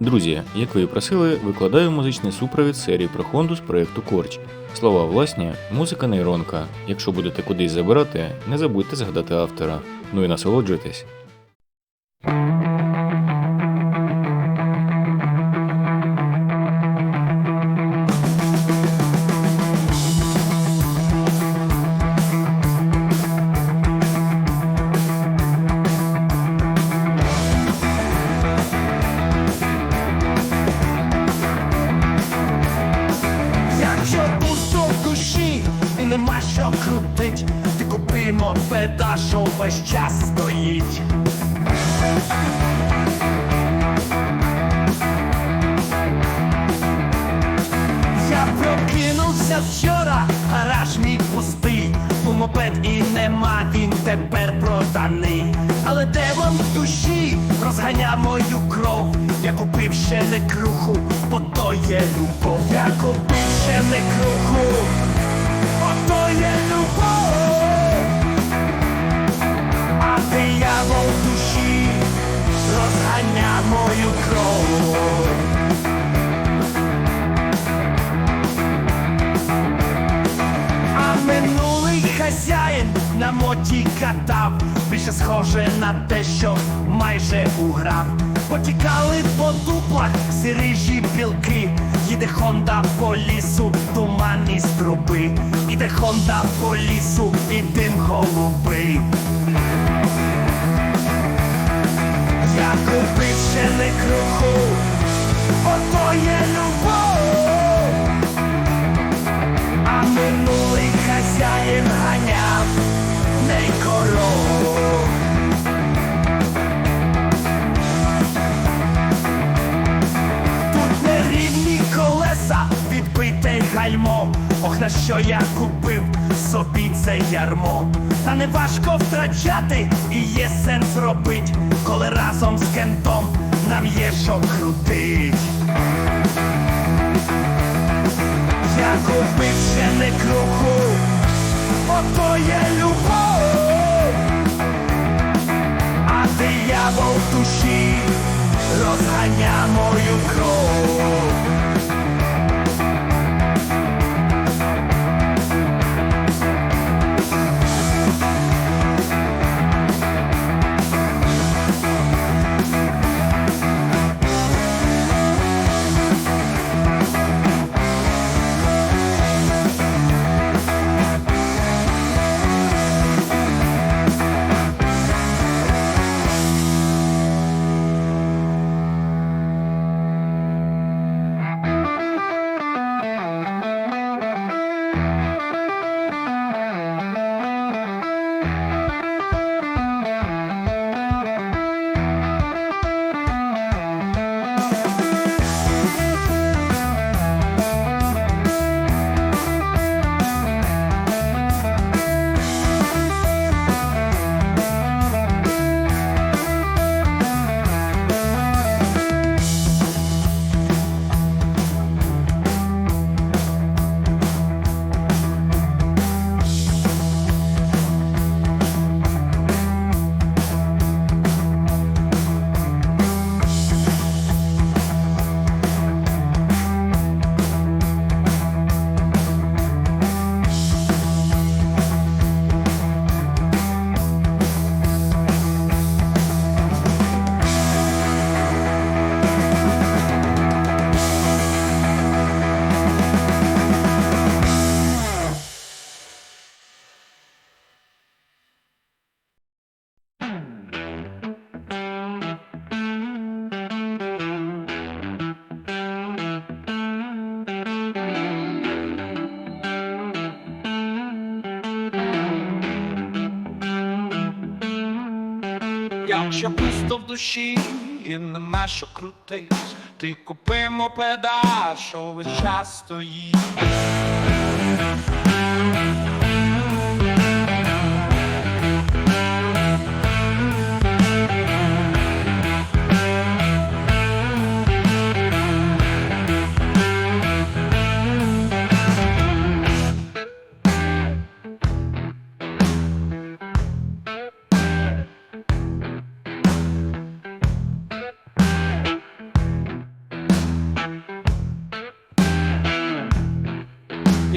Друзі, як ви і просили, викладаю музичний супровід серії про Хонду з проєкту Корч. Слова власні, музика нейронка. Якщо будете кудись забирати, не забудьте згадати автора. Ну і насолоджуйтесь. Нема що крутить, ти купи мопеда, що весь час стоїть. Я прокинувся вчора, гараж мій пустий, бо мопед і нема, він тепер проданий. Але де вам в душі розганяв мою кров? Я купив ще не круху, бо то є любов. Я купив ще не круху, мою кров. А минулий хазяїн на моті катав, більше схоже на те, що майже уграв. Потікали по дуплах сирижі білки, їде Хонда по лісу, туманні струби, іде Хонда по лісу, і дим голубий. Є любов. А минулий хазяїн ганяв не коров. Тут нерівні колеса, відбите гальмо. Ох, на що я купив собі це ярмо. Та не важко втрачати, і є сенс робить, коли разом з що крутить. Я купив ще не круху, ото є любов, а диявол в душі розганя мою кров. Якщо пусто в душі і нема що крутись, ти купи мопеда, що весь час стоїть.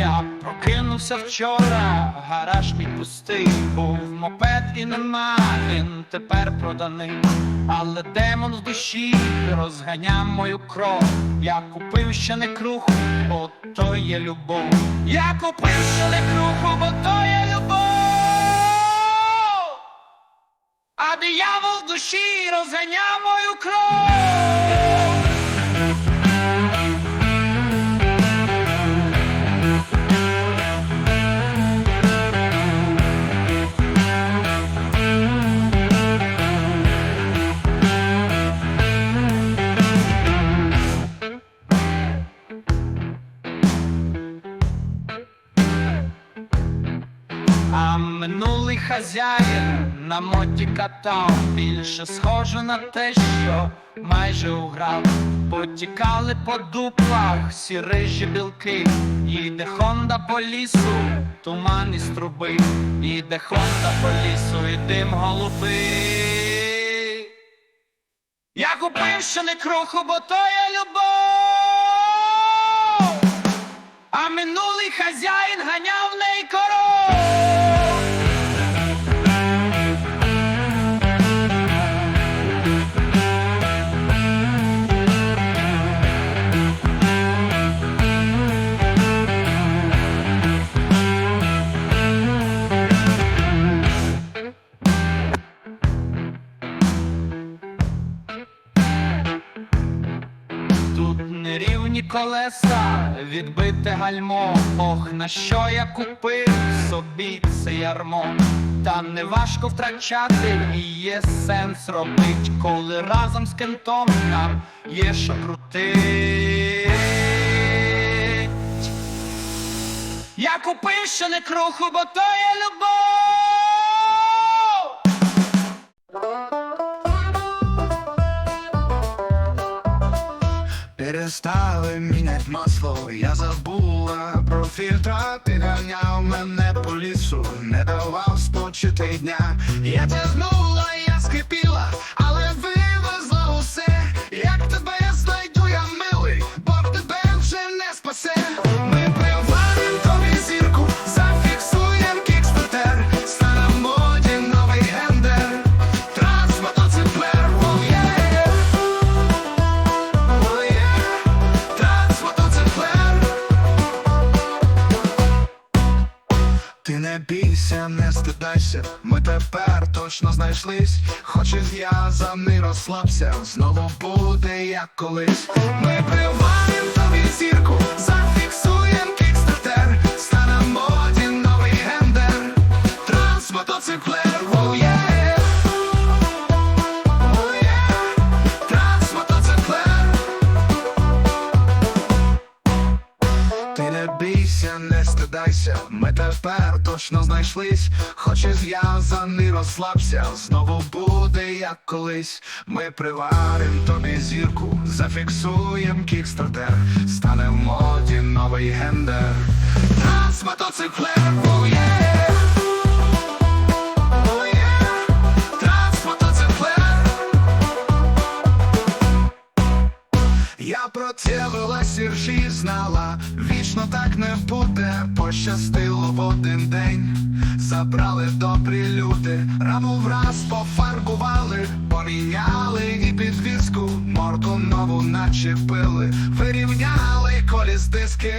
Я прокинувся вчора, гараж мій пустий, був мопед і нема, він тепер проданий. Але демон в душі розганяв мою кров. Я купив ще не круху, бо то є любов. Я купив ще не круху, бо то є любов. А диявол в душі розганяв мою кров. На моті катав більше схоже на те, що майже уграв. Потікали по дуплах всі рижі білки, їде Хонда по лісу, туман із труби, їде Хонда по лісу, і дим голубий. Я купив ще не круху, бо то є любов. А минулий хазяїн ганяв неї колеса, відбите гальмо. Ох, на що я купив собі це ярмо. Та не важко втрачати, і є сенс робить, коли разом з кентом нам є що крутить. Я купив ще не круху, бо то є любов. Перестали мінять масло, я забула про фільтра, ти ганяв мене по лісу, не давав спочити дня. Я тягнула, я скипіла, але вивезла усе. Точно знайшлись. Хоч і не розслабся, знову буде як колись. Ми приварим тобі зірку, зафіксуєм кікстартер, стане в моді новий гендер. Транс, бійся, не стидайся, ми тепер точно знайшлись, хоч і зв'язаний, розслабся, знову буде як колись. Ми приварим тобі зірку, зафіксуєм кікстартер, стане в моді новий гендер. Нас мотоциклер, oh про це велась вірші знала, вічно так не буде, пощастило в один день. Забрали добрі люди, раму враз пофарбували, поміняли і підвіску, морду нову начепили, вирівняли коліс диски.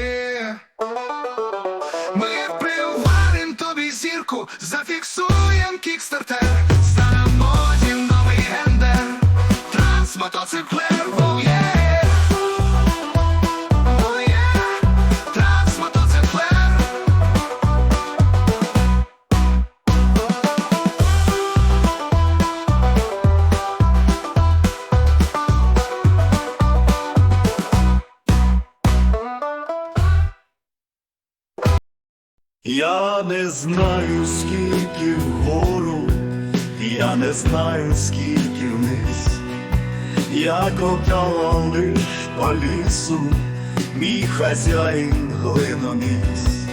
Ми приварим тобі зірку, зафіксуєм кікстартер, Я не знаю, скільки вгору, я не знаю, скільки вниз. Я копала лиш по лісу, мій хазяїн глиноніс.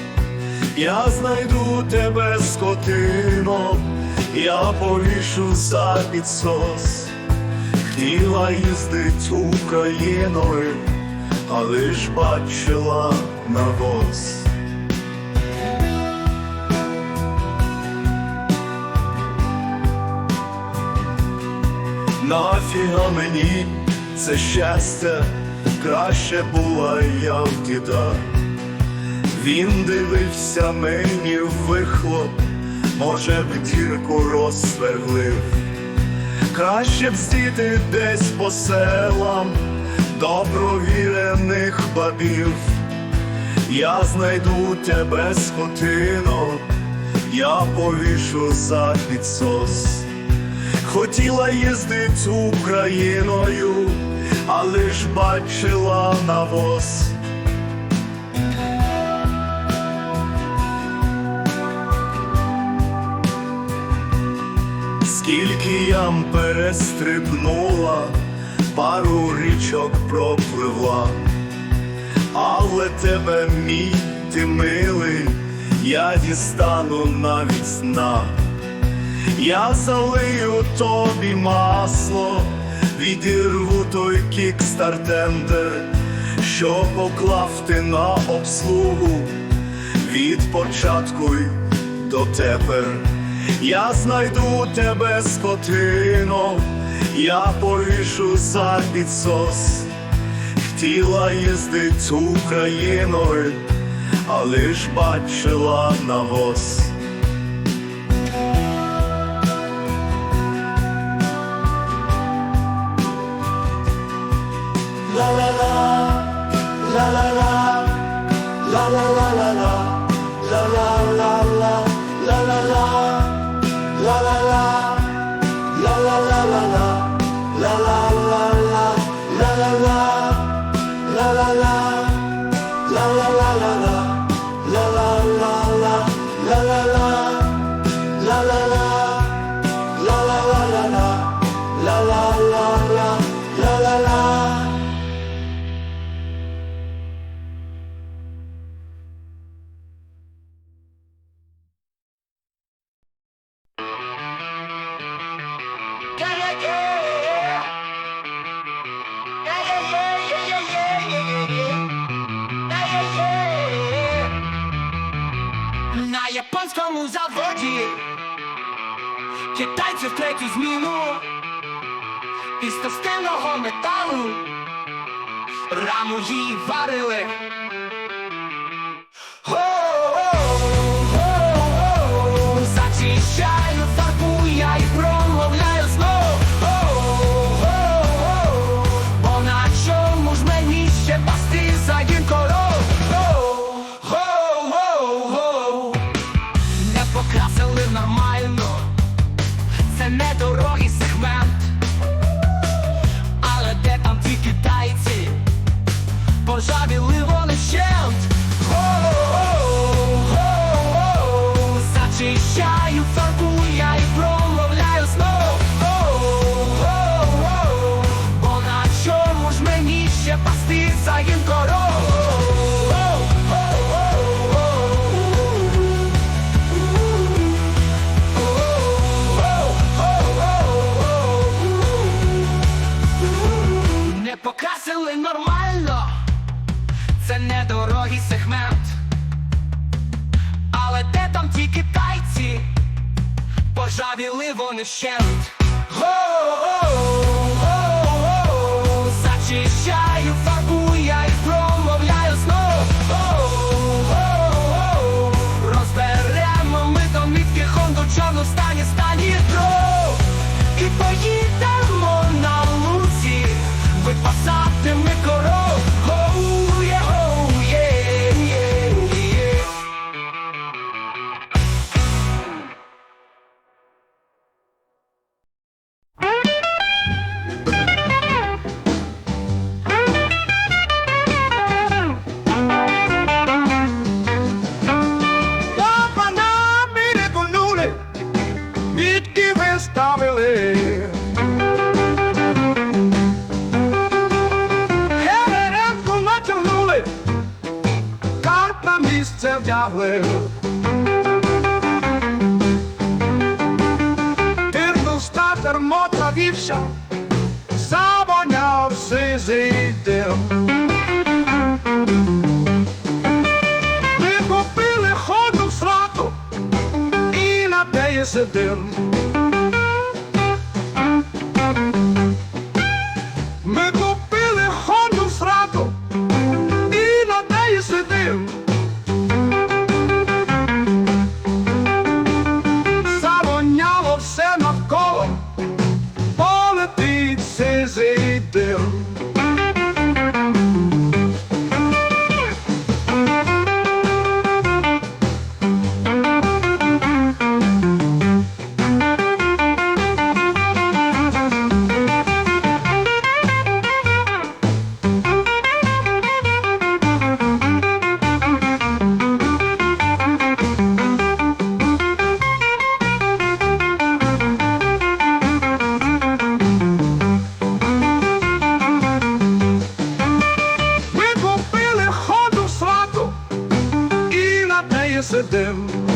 Я знайду тебе, скотино, я повішу за підсос. Хотіла їздить Україною, але ж бачила навоз. Нафіга мені це щастя, краще була я в діда. Він дивився мені в вихлоп, може б дірку розсверлив. Краще б здіти десь по селам до провірених бабів. Я знайду тебе скотино, я повішу за підсос. Хотіла їздить Україною, але ж бачила навоз. Скільки ям перестрибнула, пару річок пропливла, але тебе, мій ти милий, я дістану навіть сна. Я залию тобі масло, відірву той кікстартендер, що поклав ти на обслугу від початку до тепер. Я знайду тебе скотино, я повішу за підсос. Хотіла їздить Україною, але ж бачила навоз. Ramuji varily. on the shelf. Завоняв сизий дим. Ми купили ходу в срату і It's a dim.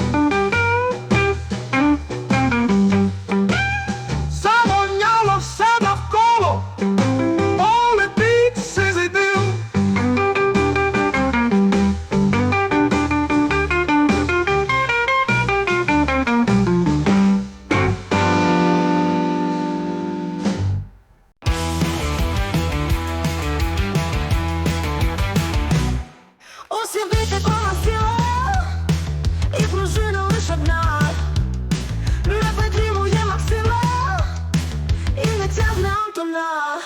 Антона.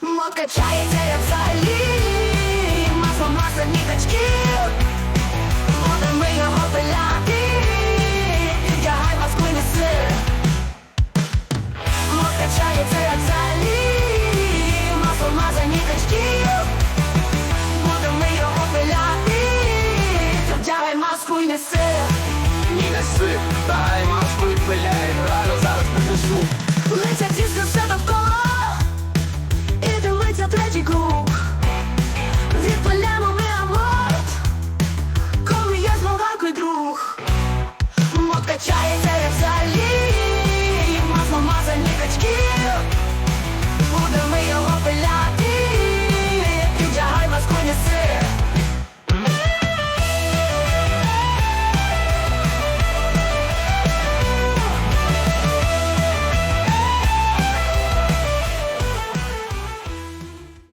Мод качається, як взагалі, масло масляні качки. Водами його пиля